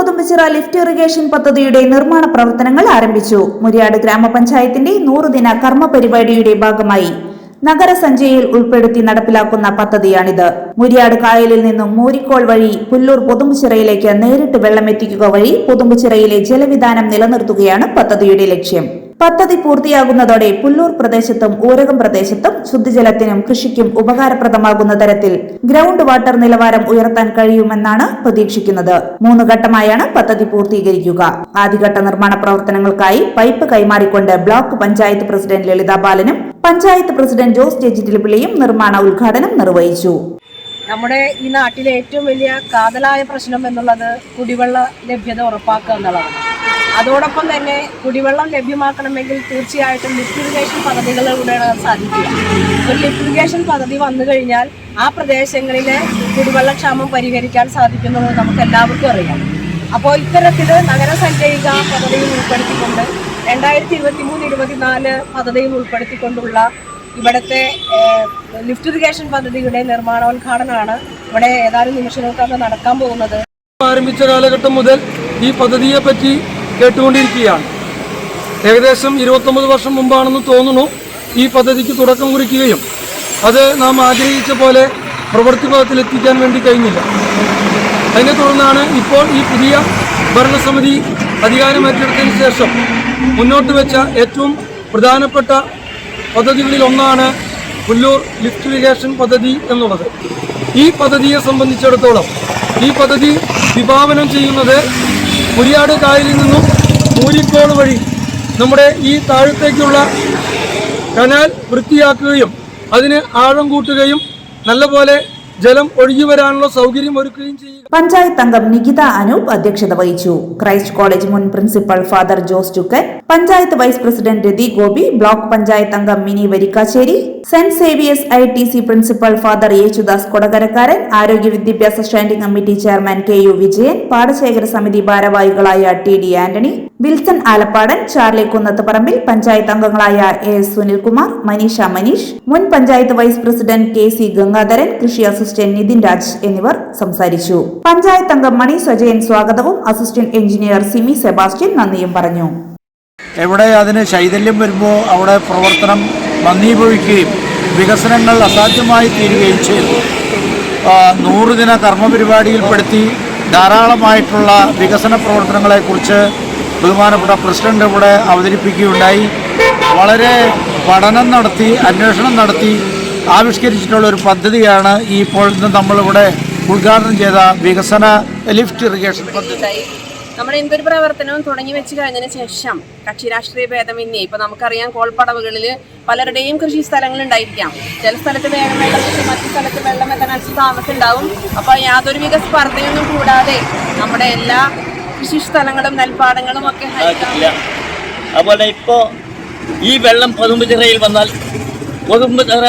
പൊതുമ്പച്ചിറ lift irrigation പദ്ധതിയുടെ നിർമ്മാണ പ്രവർത്തനങ്ങൾ ആരംഭിച്ചു. മുരിയാട് ഗ്രാമപഞ്ചായത്തിന്റെ നൂറുദിന കർമ്മ പരിപാടിയുടെ ഭാഗമായി നഗരസഞ്ചയിൽ ഉൾപ്പെടുത്തി നടപ്പിലാക്കുന്ന പദ്ധതിയാണിത്. മുരിയാട് കായലിൽ നിന്നും മൂരിക്കോൾ വഴി പുല്ലൂർ പുതുമ്പുചിറയിലേക്ക് നേരിട്ട് വെള്ളമെത്തിക്കുക വഴി പുതുമ്പുചിറയിലെ ജലവിധാനം നിലനിർത്തുകയാണ് പദ്ധതിയുടെ ലക്ഷ്യം. പദ്ധതി പൂർത്തിയാകുന്നതോടെ പുല്ലൂർ പ്രദേശത്തും ഊരകം പ്രദേശത്തും ശുദ്ധജലത്തിനും കൃഷിക്കും ഉപകാരപ്രദമാകുന്ന തരത്തിൽ ഗ്രൗണ്ട് വാട്ടർ നിലവാരം ഉയർത്താൻ കഴിയുമെന്നാണ് പ്രതീക്ഷിക്കുന്നത്. മൂന്ന് ഘട്ടമായാണ് പദ്ധതി പൂർത്തീകരിക്കുക. ആദ്യഘട്ട നിർമ്മാണ പ്രവർത്തനങ്ങൾക്കായി പൈപ്പ് കൈമാറിക്കൊണ്ട് ബ്ലോക്ക് പഞ്ചായത്ത് പ്രസിഡന്റ് ലളിത ബാലനും പഞ്ചായത്ത് പ്രസിഡന്റ് ജോസ് ജെജിറ്റിൽപിള്ളിയും നിർമ്മാണ ഉദ്ഘാടനം നിർവഹിച്ചു. നമ്മുടെ ഈ നാട്ടിലെ ഏറ്റവും വലിയ കാതലായ പ്രശ്നം എന്നുള്ളത് കുടിവെള്ള ലഭ്യത ഉറപ്പാക്കുക എന്നുള്ളതാണ്. അതോടൊപ്പം തന്നെ കുടിവെള്ളം ലഭ്യമാക്കണമെങ്കിൽ തീർച്ചയായിട്ടും ലിഫ്റ്റ് അത് സാധിക്കുക. ഒരു ലിഫ്റ്റ് പദ്ധതി വന്നു കഴിഞ്ഞാൽ ആ പ്രദേശങ്ങളിലെ കുടിവെള്ളക്ഷാമം പരിഹരിക്കാൻ സാധിക്കുന്നത് നമുക്ക് എല്ലാവർക്കും അറിയാം. അപ്പോൾ ഇത്തരത്തിൽ നഗരസഞ്ചയിക പദ്ധതിയിൽ ഉൾപ്പെടുത്തിക്കൊണ്ട് രണ്ടായിരത്തി ഇരുപത്തി മൂന്ന് ഇരുപത്തിനാല് പദ്ധതിയിൽ ഉൾപ്പെടുത്തിക്കൊണ്ടുള്ള ഇവിടുത്തെ ലിഫ്റ്റ് ഇറിഗേഷൻ പദ്ധതിയുടെ നിർമ്മാണോദ്ഘാടനമാണ് ഇവിടെ ഏതാനും നിമിഷങ്ങൾക്കാണ് നടക്കാൻ പോകുന്നത്. ആരംഭിച്ച കാലഘട്ടം മുതൽ ഈ പദ്ധതിയെ പറ്റി കേട്ടുകൊണ്ടിരിക്കുകയാണ്. ഏകദേശം ഇരുപത്തൊമ്പത് വർഷം മുമ്പാണെന്ന് തോന്നുന്നു ഈ പദ്ധതിക്ക് തുടക്കം കുറിക്കുകയും അത് നാം ആഗ്രഹിച്ച പോലെ പ്രവൃത്തി പദത്തിലെത്തിക്കാൻ വേണ്ടി കഴിഞ്ഞില്ല. അതിനെ തുടർന്നാണ് ഇപ്പോൾ ഈ പുതിയ ഭരണസമിതി അധികാരമേറ്റെടുത്തതിന് ശേഷം മുന്നോട്ട് വെച്ച ഏറ്റവും പ്രധാനപ്പെട്ട പദ്ധതികളിൽ ഒന്നാണ് പുല്ലൂർ ലിഫ്റ്റ് ഇറിഗേഷൻ പദ്ധതി എന്നുള്ളത്. ഈ പദ്ധതിയെ സംബന്ധിച്ചിടത്തോളം ഈ പദ്ധതി വിഭാവനം ചെയ്യുന്നത് മുരിയാട് കായലിൽ നിന്നും മൂരിക്കോട് വഴി നമ്മുടെ ഈ താഴത്തേക്കുള്ള കനാൽ വൃത്തിയാക്കുകയും അതിന് ആഴം കൂട്ടുകയും നല്ലപോലെ ജലം ഒഴുകി വരാനുള്ള സൗകര്യം ഒരുക്കുകയും ചെയ്യുക. പഞ്ചായത്ത് അംഗം നികിത അനൂപ് അധ്യക്ഷത വഹിച്ചു. ക്രൈസ്റ്റ് കോളേജ് മുൻ principal father Jose Chukkan panchayat vice president Rathi Gopi block panchayat അംഗം Mini Varikkassery saint Xavier's I T C principal father Yesudas Kodakarakkaran ആരോഗ്യ വിദ്യാഭ്യാസ standing committee chairman K U Vijayan പാടശേഖര സമിതി ഭാരവാഹികളായ T D Antony Wilson Alappadan Charlie Kunnathuparambil panchayat അംഗങ്ങളായ A S Sunilkumar Maneesha Maneesh മുൻ panchayat vice president K C Gangadharan കൃഷി assistant Nitin Raj എന്നിവർ സംസാരിച്ചു. പഞ്ചായത്ത് അംഗം മണി സജയൻ സ്വാഗതവും അസിസ്റ്റന്റ് എഞ്ചിനീയർ സിമി സെബാസ്റ്റ്യൻ നന്ദിയും പറഞ്ഞു. എവിടെ അതിന് ശൈതല്യം വരുമ്പോൾ അവിടെ പ്രവർത്തനം മന്ദീഭവിക്കുകയും വികസനങ്ങൾ അസാധ്യമായി തീരുകയും ചെയ്തു. നൂറുദിന കർമ്മപരിപാടിയിൽപ്പെടുത്തി ധാരാളമായിട്ടുള്ള വികസന പ്രവർത്തനങ്ങളെക്കുറിച്ച് ബഹുമാനപ്പെട്ട പ്രസിഡന്റ് ഇവിടെ അവതരിപ്പിക്കുകയുണ്ടായി. വളരെ പഠനം നടത്തി അന്വേഷണം നടത്തി ആവിഷ്കരിച്ചിട്ടുള്ള ഒരു പദ്ധതിയാണ് ഈ ഇപ്പോൾ നമ്മളിവിടെ ഉദ്ഘാടനം ചെയ്ത വികസന ലിഫ്റ്റ് ഇറിഗേഷൻ പദ്ധതി. നമ്മുടെ എന്തൊരു പ്രവർത്തനവും തുടങ്ങി വെച്ച് കഴിഞ്ഞതിന് ശേഷം കക്ഷി രാഷ്ട്രീയ ഭേദമന്യേ ഇപ്പൊ നമുക്കറിയാം കോൾപ്പടവുകളിൽ പലരുടെയും കൃഷി സ്ഥലങ്ങൾ ഉണ്ടായിരിക്കാം. ചില സ്ഥലത്ത് വേഗം വെള്ളം മറ്റു സ്ഥലത്ത് വെള്ളം എത്താനടിച്ച് താമസം ഉണ്ടാവും അപ്പൊ യാതൊരു വിധ സ്പർദ്ധയൊന്നും കൂടാതെ നമ്മുടെ എല്ലാ കൃഷി സ്ഥലങ്ങളും നെൽപ്പാടങ്ങളും ഒക്കെ അതുപോലെ ഇപ്പോ ഈ വെള്ളം പതുമ്പുചിറയിൽ വന്നാൽ പതുമ്പുചിറ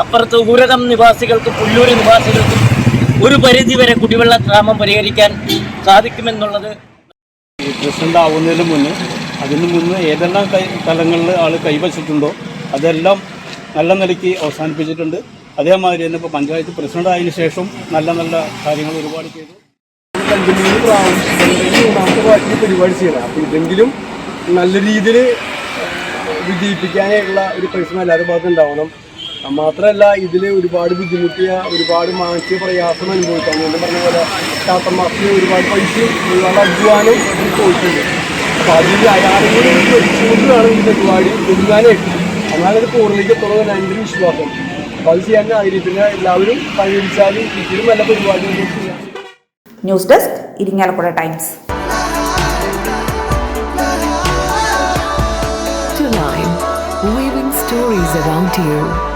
അപ്പുറത്ത് ഊരകം നിവാസികൾക്കും പുല്ലൂർ നിവാസികൾക്കും ഒരു പരിധി വരെ കുടിവെള്ള ക്ഷാമം പരിഹരിക്കാൻ സാധിക്കുമെന്നുള്ളത് പ്രസിഡന്റ് ആവുന്നതിന് മുന്നേ അതിന് മുന്നേ ഏതെല്ലാം കൈ തലങ്ങളിൽ ആൾ കൈവച്ചിട്ടുണ്ടോ അതെല്ലാം നല്ല നിലയ്ക്ക് അവസാനിപ്പിച്ചിട്ടുണ്ട്. അതേമാതിരി തന്നെ ഇപ്പോൾ പഞ്ചായത്ത് പ്രസിഡന്റ് ആയതിനു ശേഷം നല്ല നല്ല കാര്യങ്ങൾ ഒരുപാട് ചെയ്തു. രണ്ട് മൂന്ന് പ്രാവശ്യം പ്രാവശ്യം പരിപാടി ചെയ്യണം അപ്പോൾ ഇതെങ്കിലും നല്ല രീതിയിൽ വിജയിപ്പിക്കാനായിട്ടുള്ള ഒരു പരിശ്രമം എല്ലാവരുടെ ഭാഗത്ത് ഉണ്ടാവണം ആ, മാത്രമല്ല ഇതിൽ ഒരുപാട് ബുദ്ധിമുട്ടിയ ഒരുപാട് മാനസിക പ്രയാസം അനുഭവിക്കാം എന്ന് പറഞ്ഞ പോലെ ശാസ്ത്രമാസത്തിന് ഒരുപാട് പൈസ ഒരുപാട് അധ്വാനം ഇതിൽ പോയിട്ടുണ്ട്. അപ്പോൾ അതിൽ അയാളും കൂടി വേണം ഈ പരിപാടി ഒരുങ്ങാനായിട്ട് എന്നാലത് പൂർണിലേക്ക് എത്തുന്നത് എന്റെ ഒരു വിശ്വാസം. അപ്പോൾ അത് ചെയ്യാൻ ആഗ്രഹിക്കുന്ന. എല്ലാവരും പരിഹരിച്ചാൽ ഇതിലും നല്ല പരിപാടി news desk Irinjalakuda times. Stories around you.